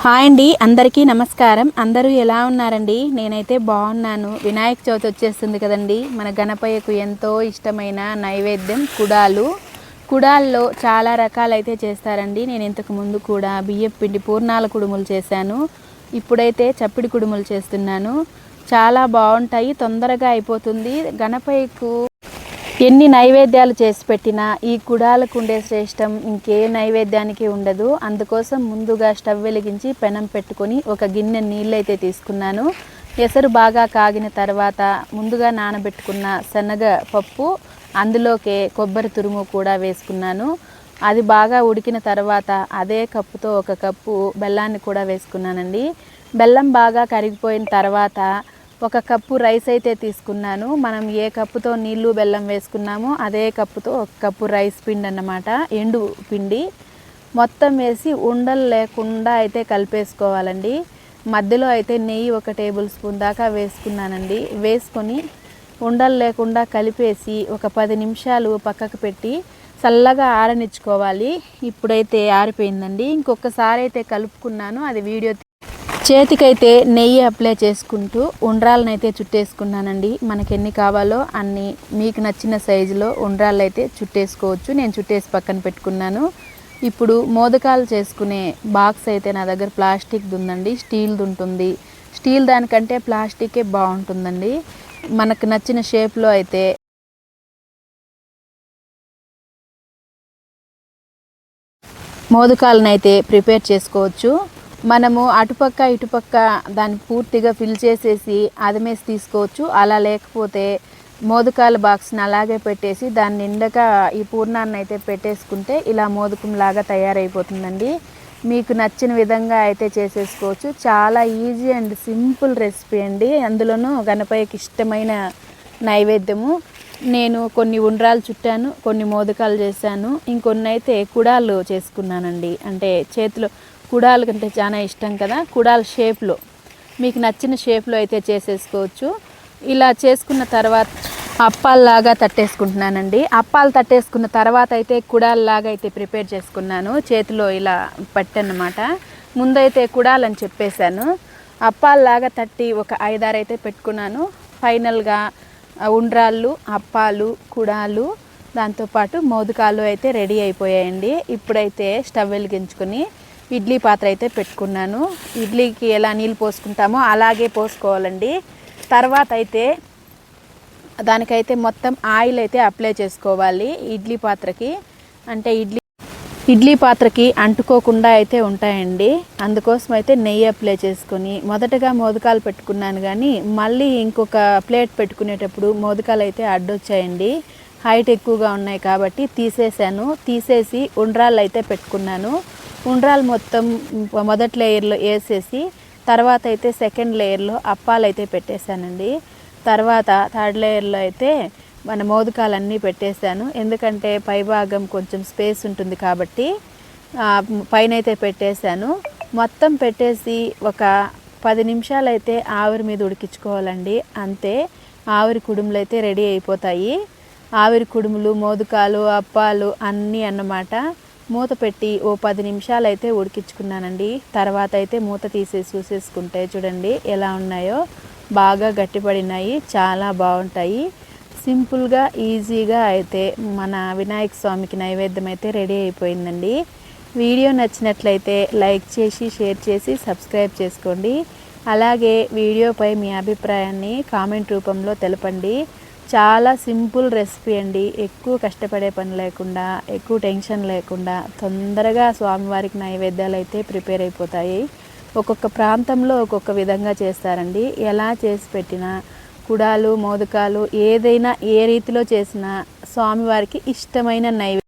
Hi అండి అందరికీ నమస్కారం. అందరూ ఎలా ఉన్నారండి? నేనైతే బాగున్నాను. వినాయక చవితి వచ్చేస్తుంది కదండి. మన గణపయ్యకు ఎంతో ఇష్టమైన నైవేద్యం కుడాలు. కుడాల్లో చాలా రకాలైతే చేస్తారండి. నేను ఇంతకు ముందు కూడా బియ్యం పిండి పూర్ణాల కుడుములు చేశాను. ఇప్పుడైతే చప్పిడి కుడుములు చేస్తున్నాను. చాలా బాగుంటాయి తొందరగా అయిపోతుంది. గణపయ్యకు ఎన్ని నైవేద్యాలు చేసి పెట్టినా ఈ కుడాలకు ఉండే శ్రేష్టం ఇంకే నైవేద్యానికి ఉండదు. అందుకోసం ముందుగా స్టవ్ వెలిగించి పెనం పెట్టుకొని ఒక గిన్నె నీళ్ళైతే తీసుకున్నాను. ఎసరు బాగా కాగిన తర్వాత ముందుగా నానబెట్టుకున్న శనగ పప్పు అందులోకే కొబ్బరి తురుము కూడా వేసుకున్నాను. అది బాగా ఉడికిన తర్వాత అదే కప్పుతో ఒక కప్పు బెల్లాన్ని కూడా వేసుకున్నానండి. బెల్లం బాగా కరిగిపోయిన తర్వాత ఒక కప్పు రైస్ అయితే తీసుకున్నాను. మనం ఏ కప్పుతో నీళ్ళు బెల్లం వేసుకున్నామో అదే కప్పుతో ఒక కప్పు రైస్ పిండి అన్నమాట. ఎండు పిండి. మొత్తం వేసి ఉండలు లేకుండా అయితే కలిపేసుకోవాలండి. మధ్యలో అయితే నెయ్యి ఒక టేబుల్ స్పూన్ దాకా వేసుకున్నానండి. వేసుకొని ఉండలు లేకుండా కలిపేసి ఒక పది నిమిషాలు పక్కకు పెట్టి చల్లగా ఆరనిచ్చుకోవాలి. ఇప్పుడైతే ఆరిపోయిందండి. ఇంకొకసారి అయితే కలుపుకున్నాను. అది వీడియో చేతికైతే నెయ్యి అప్లై చేసుకుంటూ ఉండ్రాలను అయితే చుట్టేసుకున్నానండి. మనకి ఎన్ని కావాలో అన్ని మీకు నచ్చిన సైజులో ఉండ్రాళ్ళు అయితే చుట్టేసుకోవచ్చు. నేను చుట్టేసి పక్కన పెట్టుకున్నాను. ఇప్పుడు మోదకాలు చేసుకునే బాక్స్ అయితే నా దగ్గర ప్లాస్టిక్ది ఉందండి స్టీల్ది ఉంటుంది స్టీల్ దానికంటే ప్లాస్టికే బాగుంటుందండి. మనకు నచ్చిన షేప్లో అయితే మోదకాలను అయితే ప్రిపేర్ చేసుకోవచ్చు. మనము అటుపక్క ఇటుపక్క దాన్ని పూర్తిగా ఫిల్ చేసేసి అదమేసి తీసుకోవచ్చు. అలా లేకపోతే మోదకాల బాక్స్ని అలాగే పెట్టేసి దాని నిండగా ఈ పూర్ణాన్ని అయితే పెట్టేసుకుంటే ఇలా మోదకంలాగా తయారైపోతుందండి. మీకు నచ్చిన విధంగా అయితే చేసేసుకోవచ్చు. చాలా ఈజీ అండ్ సింపుల్ రెసిపీ అండి. అందులోనూ గణపయ్యకి ఇష్టమైన నైవేద్యము. నేను కొన్ని ఉండ్రాలు చుట్టాను కొన్ని మోదకాలు చేశాను. ఇంకొన్ని అయితే కుడాలు చేసుకున్నానండి. అంటే చేతిలో కుడాలు అంటే చాలా ఇష్టం కదా కుడాల షేప్లో. మీకు నచ్చిన షేప్లో అయితే చేసేసుకోవచ్చు. ఇలా చేసుకున్న తర్వాత అప్పాల్లాగా తట్టేసుకుంటున్నానండి. అప్పాలు తట్టేసుకున్న తర్వాత అయితే కుడాల్లాగా అయితే ప్రిపేర్ చేసుకున్నాను. చేతిలో ఇలా పట్టన్నమాట. ముందైతే కుడాలని చెప్పేశాను. అప్పాల్లాగా తట్టి ఒక ఐదారు అయితే పెట్టుకున్నాను. ఫైనల్గా ఉండ్రాళ్ళు అప్పాలు కుడాలు దాంతోపాటు మోదకాలు అయితే రెడీ అయిపోయాయండి. ఇప్పుడైతే స్టవ్ వెలిగించుకొని ఇడ్లీ పాత్ర అయితే పెట్టుకున్నాను. ఇడ్లీకి ఎలా నీళ్ళు పోసుకుంటామో అలాగే పోసుకోవాలండి. తర్వాత అయితే దానికైతే మొత్తం ఆయిల్ అయితే అప్లై చేసుకోవాలి ఇడ్లీ పాత్రకి. అంటే ఇడ్లీ ఇడ్లీ పాత్రకి అంటుకోకుండా అయితే ఉంటాయండి. అందుకోసం అయితే నెయ్యి అప్లై చేసుకొని మొదటగా మోదకాలు పెట్టుకున్నాను కానీ మళ్ళీ ఇంకొక ప్లేట్ పెట్టుకునేటప్పుడు మోదకాలు అయితే అడ్డొచ్చాయండి. హైట్ ఎక్కువగా ఉన్నాయి కాబట్టి తీసేసాను తీసేసి ఉండ్రాళ్ళు అయితే పెట్టుకున్నాను. ఉండ్రాలు మొత్తం మొదటి లేయర్లో వేసేసి తర్వాత అయితే సెకండ్ లేయర్లో అప్పాలు అయితే పెట్టేశానండి. తర్వాత థర్డ్ లేయర్లో అయితే మన మోదకాలన్నీ పెట్టేశాను. ఎందుకంటే పైభాగం కొంచెం స్పేస్ ఉంటుంది కాబట్టి పైన అయితే పెట్టేశాను. మొత్తం పెట్టేసి ఒక పది నిమిషాలు అయితే ఆవిరి మీద ఉడికించుకోవాలండి. అంతే ఆవిరి కుడుములు అయితే రెడీ అయిపోతాయి. ఆవిరి కుడుములు మోదకాలు అప్పాలు అన్నీ అన్నమాట. మూత పెట్టి ఓ పది నిమిషాలు అయితే ఉడికించుకున్నానండి. తర్వాత అయితే మూత తీసేసి చూసేసుకుంటే చూడండి ఎలా ఉన్నాయో. బాగా గట్టిపడినాయి చాలా బాగుంటాయి. సింపుల్గా ఈజీగా అయితే మన వినాయక స్వామికి నైవేద్యం అయితే రెడీ అయిపోయిందండి. వీడియో నచ్చినట్లయితే లైక్ చేసి షేర్ చేసి సబ్స్క్రైబ్ చేసుకోండి. అలాగే వీడియోపై మీ అభిప్రాయాన్ని కామెంట్ రూపంలో తెలపండి. చాలా సింపుల్ రెసిపీ అండి. ఎక్కువ కష్టపడే పని లేకుండా ఎక్కువ టెన్షన్ లేకుండా తొందరగా స్వామివారికి నైవేద్యాలు అయితే ప్రిపేర్ అయిపోతాయి. ఒక్కొక్క ప్రాంతంలో ఒక్కొక్క విధంగా చేస్తారండి. ఎలా చేసి పెట్టినా కుడాలు మోదకాలు ఏదైనా ఏ రీతిలో చేసినా స్వామివారికి ఇష్టమైన నైవేద్యం